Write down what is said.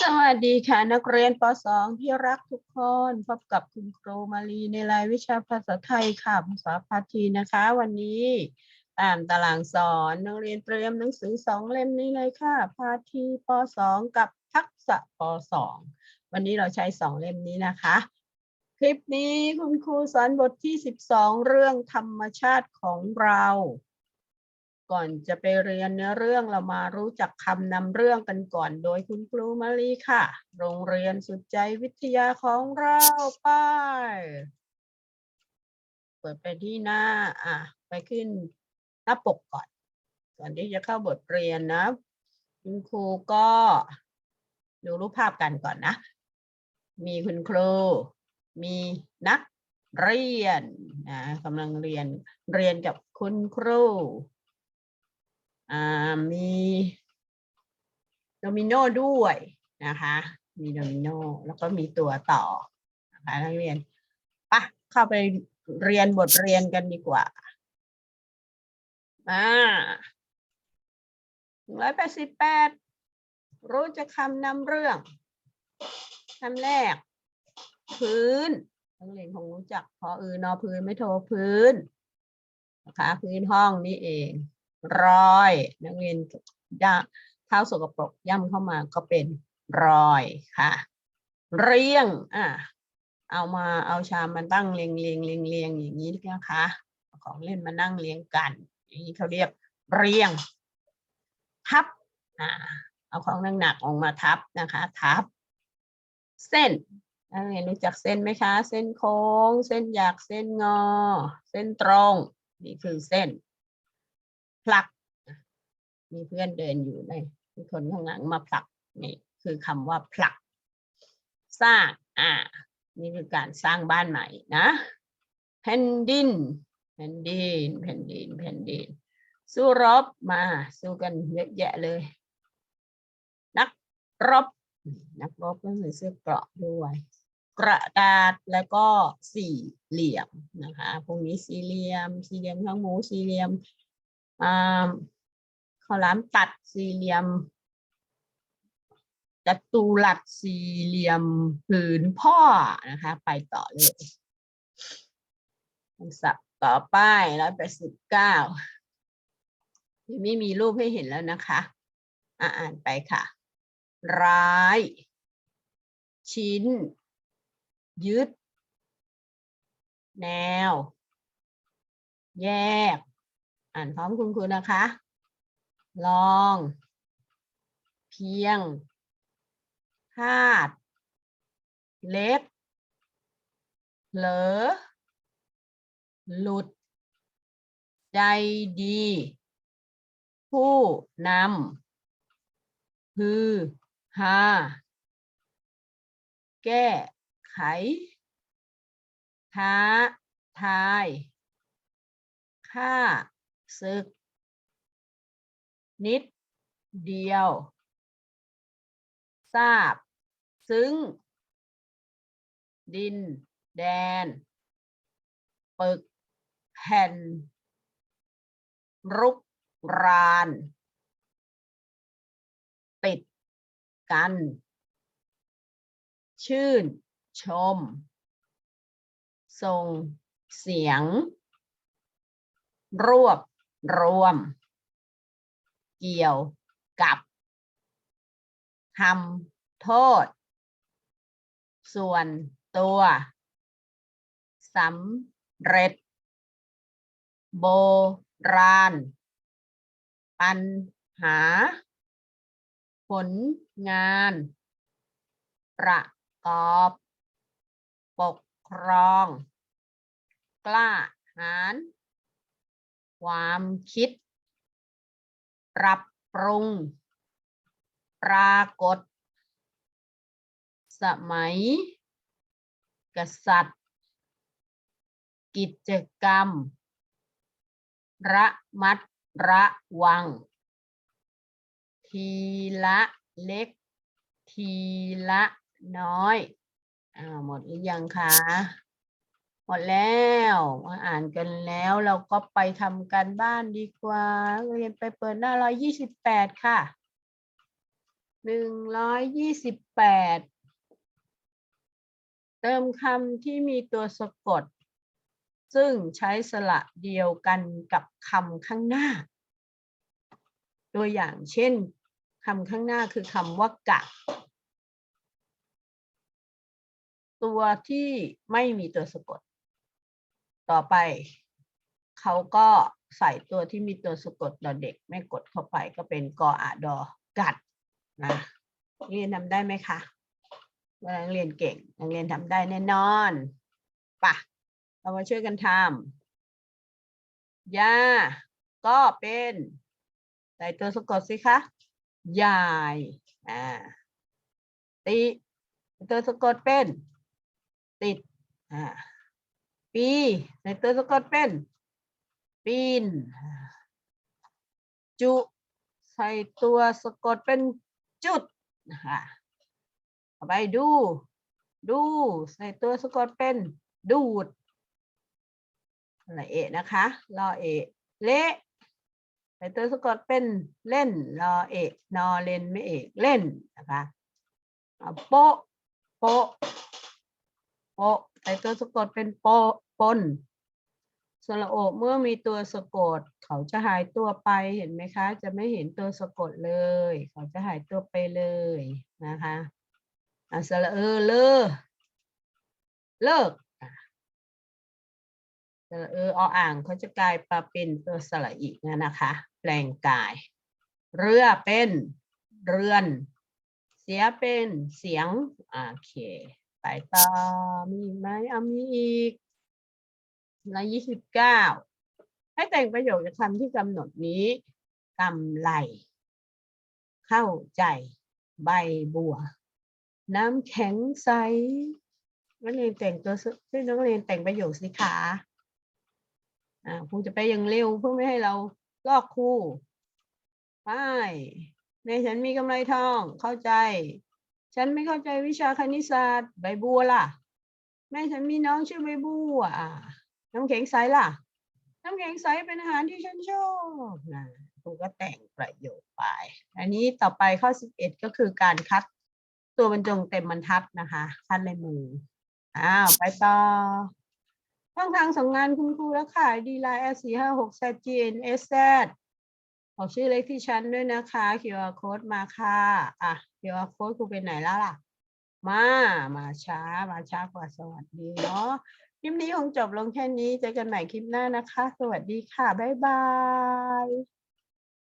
สวัสดีค่ะ นักเรียนป .2 ที่รักทุกคน พบกับคุณครูมาลีในรายวิชาภาษาไทยค่ะภาษาพาทีนะคะ วันนี้ ตามตารางสอนนักเรียนเตรียมหนังสือสองเล่มนี้เลยค่ะพาทีป .2 กับทักษะป .2 วันนี้เราใช้สองเล่มนี้นะคะ คลิปนี้คุณครูสอนบทที่ 12 เรื่องธรรมชาติของเรา ก่อนจะไปเรียนเนื้อเรื่องเรามารู้จักคำนำเรื่องกันก่อนโดยคุณครูมาลีค่ะ โรงเรียนสุดใจวิทยาของเราไป้ายเปิดไปที่หน้า อะ ไปขึ้นหน้าปกก่อน ก่อนที่จะเข้าบทเรียนนะ คุณครูก็ ดูรูปภาพกันก่อนนะ มีคุณครู มีนักเรียนนะกำลังเรียนเรียนกับคุณครู มีโดมิโนด้วยนะคะ มีโดมิโนแล้วก็มีตัวต่อนะคะนักเรียนปะเข้าไปเรียนบทเรียนกันดีกว่าอ่าร้อยแปดสิบแปดรู้จักคำนำเรื่องคำแรก พื้นนักเรียนคงรู้จักพออือนอพื้นไม่โทรพื้นนะคะพื้นห้องนี่เอง รอย นักเรียนย่าเท้าสกปรกย่ำเข้ามาก็เป็นรอยค่ะ เรียงอะเอามาเอาชามมาตั้งเรียงเรียงเรียงเรียงอย่างนี้นะคะของเล่นมานั่งเรียงกัน อย่างนี้เขาเรียกเรียง ทับอ่าเอาของหนักๆออกมาทับนะคะ ทับ เส้นนักเรียนรู้จักเส้นไหมคะ เส้นโค้ง เส้นหยักเส้นงอ เส้นตรง นี่คือเส้น ผลัก มีเพื่อนเดินอยู่ในมีคนข้างหลังมาผลักนี่คือคำว่าผลัก สร้าง อ่า นี่คือการสร้างบ้านใหม่นะแผ่นดินแผ่นดินแผ่นดินแผ่นดิน สู้รบมา สู้กันเยอะแยะเลย นักรบ นักรบก็ใส่เสื้อเกราะด้วย กระดาษแล้วก็สี่เหลี่ยมนะคะพวกนี้สี่เหลี่ยม สี่เหลี่ยมข้างหมูสี่เหลี่ยม ข้าวหลามตัดสี่เหลี่ยมจัตุรัสสี่เหลี่ยมผืนพ่อนะคะ ไปต่อเลยคำศัพท์ต่อไปร้อยแปดสิบเก้าไม่มีรูปให้เห็นแล้วนะคะ อ่าอ่านไปค่ะ ร้าย ชิ้น ยึด แนว แยก อ่านพร้อมคุณครูนะคะ ลอง เพียงพาด เล็กเหลอ หลุด ใจดี ผู้นำฮือฮาแก้ไข ท้า ทาย ค่า ศึก นิด เดียว ทราบ ซึ้ง ดิน แดน ปึก แผ่น รุกราน ติด กัน ชื่น ชม ส่งเสียง รวบ รวม เกี่ยวกับทำโทษ ส่วนตัวสำเร็จ โบราณ ปัญหา ผลงาน ประกอบ ปกครอง กล้าหาญ ความคิด ปรับปรุง ปรากฏ สมัย กษัตริย์ กิจกรรม ระมัดระวัง ทีละเล็ก ทีละน้อย อ่า หมดหรือยังคะ หมดแล้วมาอ่านกันแล้วเราก็ไปทำการบ้านดีกว่า เรียนไปเปิดหน้าร้อยยี่สิบแปดค่ะหนึ่งร้อยยี่สิบแปดเติมคำที่มีตัวสะกด ซึ่งใช้สระเดียวกันกับคำข้างหน้า ตัวอย่างเช่นคำข้างหน้าคือคำว่ากะตัวที่ไม่มีตัวสะกด ต่อไป เขาก็ใส่ตัวที่มีตัวสะกดดอเด็ก ไม่กดเข้าไปก็เป็นกออาดอกัดนะเรียนทำได้ไหมคะว่านักเรียนเก่งนักเรียนทำได้แน่นอนปะเรามาช่วยกันทำยาก็เป็นใส่ตัวสะกดสิคะยายอ่าติตัวสะกดเป็น ติดอ่า ปีในตัวสะกดเป็น ปีน จุ ใส่ตัวสะกดเป็นจุดนะคะต่อไปดู ดู ใส่ตัวสะกดเป็นดูดละเอะนะคะรอเอะเละใส่ตัวสะกดเป็นเล่นรอเอะนอเล่นไม่เอกเล่นนะคะโปะโปะโปะ ใส่ตัวสะกดเป็นโปปนสระโอเมื่อมีตัวสะกด เขาจะหายตัวไปเห็นไหมคะ จะไม่เห็นตัวสะกดเลย เขาจะหายตัวไปเลยนะคะอะสระเออเลอเลิกสระเออออ่างเขาจะกลายมาเป็นตัวสระอีกนะนะคะ แปลงกาย เรือเป็นเรือน เสียเป็นเสียงโอเค ไปต่อมีไหมเอามีอีกร้อยยี่สิบเก้าให้แต่งประโยคจากคำที่กำหนดนี้กำไร เข้าใจ ใบบัว น้ำแข็งใสนักเรียนแต่งตัวสช่วยนักเรียนแต่งประโยคสิคะอ่าครูจะไปอย่างเร็วเพื่อไม่ให้เราลอกครูไปในฉันมีกำไรทองเข้าใจ ฉันไม่เข้าใจวิชาคณิตศาสตร์ใบบัวล่ะ แม่ฉันมีน้องชื่อใบบัวอ่าน้ำแข็งใสล่ะ น้ำแข็งใสเป็นอาหารที่ฉันชอบนะครูก็แต่งประโยคไป อันนี้ต่อไปข้อ 11 ก็คือการคัดตัวบรรจงเต็มบรรทัดนะคะคัดในมืออ้าวไปต่อช่องทางส่งงานคุณครูและค่ะดีไลน์แอสี่ห้าหกแซจีเอ็นเอสแซ ขอชื่อเล็กที่ชั้นด้วยนะคะ QR code มาค่ะอะ QR code ครูเป็นไหนแล้วล่ะ มา มาช้า มาช้ากว่าสวัสดีเนาะคลิปนี้คงจบลงแค่นี้เจอกันใหม่คลิปหน้านะคะ สวัสดีค่ะ บ๊ายบาย